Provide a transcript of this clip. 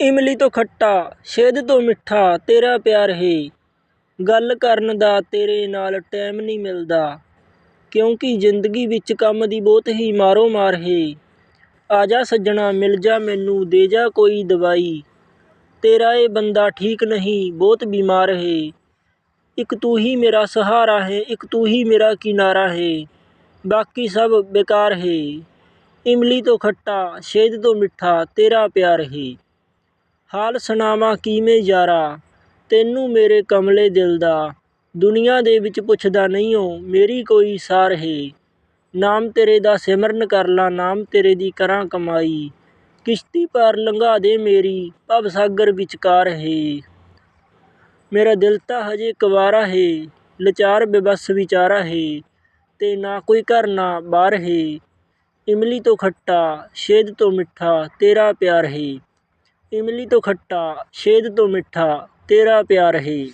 ਇਮਲੀ ਤੋਂ ਖੱਟਾ, ਸ਼ਹਿਦ ਤੋਂ ਮਿੱਠਾ, ਤੇਰਾ ਪਿਆਰ ਹੈ। ਗੱਲ ਕਰਨ ਦਾ ਤੇਰੇ ਨਾਲ ਟਾਈਮ ਨਹੀਂ ਮਿਲਦਾ। ਕਿਉਂਕਿ ਜ਼ਿੰਦਗੀ ਵਿੱਚ ਕੰਮ ਦੀ ਬਹੁਤ ਹੀ ਮਾਰੋ ਮਾਰ ਹੈ। ਆ ਜਾ ਸੱਜਣਾ, ਮਿਲ ਜਾ ਮੈਨੂੰ, ਦੇ ਜਾ ਕੋਈ ਦਵਾਈ। ਤੇਰਾ ਇਹ ਬੰਦਾ ਠੀਕ ਨਹੀਂ, ਬਹੁਤ ਬਿਮਾਰ ਹੈ। ਇੱਕ ਤੂੰ ਹੀ ਮੇਰਾ ਸਹਾਰਾ ਹੈ, ਇੱਕ ਤੂੰ ਹੀ ਮੇਰਾ ਕਿਨਾਰਾ ਹੈ। ਬਾਕੀ ਸਭ ਬੇਕਾਰ ਹੈ। ਇਮਲੀ ਤੋਂ ਖੱਟਾ, ਸ਼ਹਿਦ ਤੋਂ ਮਿੱਠਾ, ਤੇਰਾ ਪਿਆਰ ਹੈ। ਹਾਲ ਸੁਣਾਵਾਂ ਕਿਵੇਂ ਯਾਰਾ? ਤੈਨੂੰ ਮੇਰੇ ਕਮਲੇ ਦਿਲ ਦਾ। ਦੁਨੀਆ ਦੇ ਵਿੱਚ ਪੁੱਛਦਾ ਨਹੀਂ ਓ, ਮੇਰੀ ਕੋਈ ਸਾਰ ਹੈ। ਨਾਮ ਤੇਰੇ ਦਾ ਸਿਮਰਨ ਕਰ ਲਾਂ, ਨਾਮ ਤੇਰੇ ਦੀ ਕਰਾਂ ਕਮਾਈ। ਕਿਸ਼ਤੀ ਪਾਰ ਲੰਘਾ ਦੇ ਮੇਰੀ, ਭਵ ਸਾਗਰ ਵਿਚਕਾਰ ਹੈ। ਮੇਰਾ ਦਿਲ ਤਾਂ ਹਜੇ ਕੁਵਾਰਾ ਹੈ, ਲਾਚਾਰ ਬੇਬਸ ਵਿਚਾਰਾ ਹੈ। ਤੇ ਨਾ ਕੋਈ ਘਰ, ਨਾ ਬਾਰ ਹੈ। ਇਮਲੀ ਤੋਂ ਖੱਟਾ ਸ਼ਹਿਦ ਤੋਂ ਮਿੱਠਾ, ਤੇਰਾ ਪਿਆਰ ਹੈ। ਇਮਲੀ ਤੋਂ ਖੱਟਾ ਸ਼ਹਿਦ ਤੋਂ ਮਿੱਠਾ ਤੇਰਾ ਪਿਆਰ ਹੈ।